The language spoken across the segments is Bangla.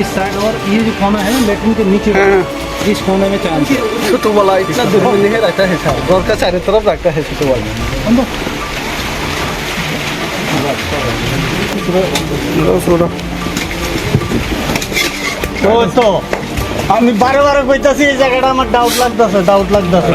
इस साइड और ये जो कोना है ना लेटरिन के नीचे हाँ। इस कोने में चांस है छोटू वाला इतना दूर में नहीं रहता है साहब घर का चारों तरफ रखता है छोटू वाला ওই তো আমি বারে বারে কইতাছি এই জায়গাটা আমার ডাউট লাগতেছে ডাউট লাগতেছে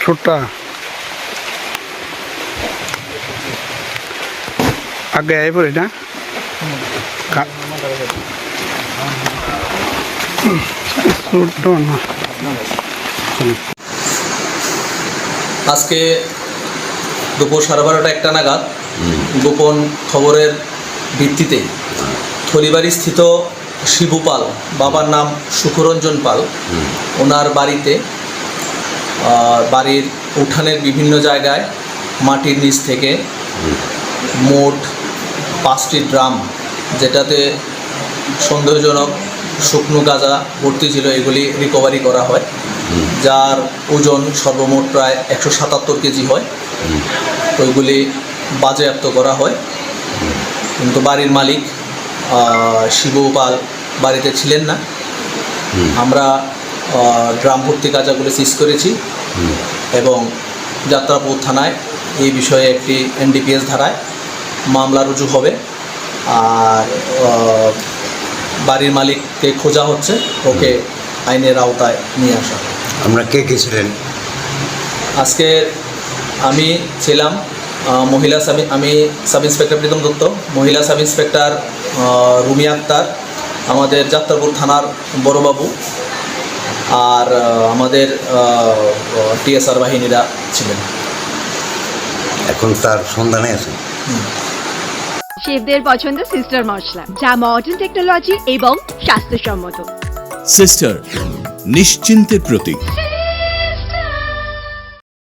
ছোটটা। আগে আই পড়ে না? কা- ছোট্ট না। আজকে দুপুর সাড়ে বারোটা একটা নাগাদ গোপন খবরের ভিত্তিতে থলিবাড়ি স্থিত শিবু পাল বাবার নাম সুখরঞ্জন পাল। ওনার বাড়িতে বাড়ির উঠানের বিভিন্ন জায়গায় মাটির নিচ থেকে মোট পাঁচটি ড্রাম, যেটাতে সন্দেহজনক শুকনো গাঁজা ভর্তি ছিল, এগুলি রিকভারি করা হয়। যার ওজন সর্বমোট প্রায় একশো সাতাত্তর কেজি হয়। ওইগুলি বাজেয়াপ্ত করা হয়। কিন্তু বাড়ির মালিক শিবু পাল বাড়িতে ছিলেন না। আমরা ড্রাম ভর্তি গাঁজাগুলি সিজ করেছি এবং যাত্রাপুর থানায় এই বিষয়ে একটি এনডিপিএস ধারায় মামলা রুজু হবে। আর বাড়ির মালিককে খোঁজা হচ্ছে। ওকে আইনের আওতায় নিয়ে আসা আমরা কে কে ছিলেন? আজকে আমি ছিলাম মহিলা সাব আমি সাব ইন্সপেক্টর প্রীতম দত্ত মহিলা সাব ইন্সপেক্টর রুমি আক্তার আমাদের যাত্রাপুর থানার বড়বাবু আর আমাদের টিএসআর বাহিনীরা ছিলেন। এখন তার সন্ধানে আছে শেফদের পছন্দ সিস্টার মশলা যা মডার্ন টেকনোলজি এবং স্বাস্থ্যসম্মত। সিস্টার নিশ্চিন্তের প্রতীক।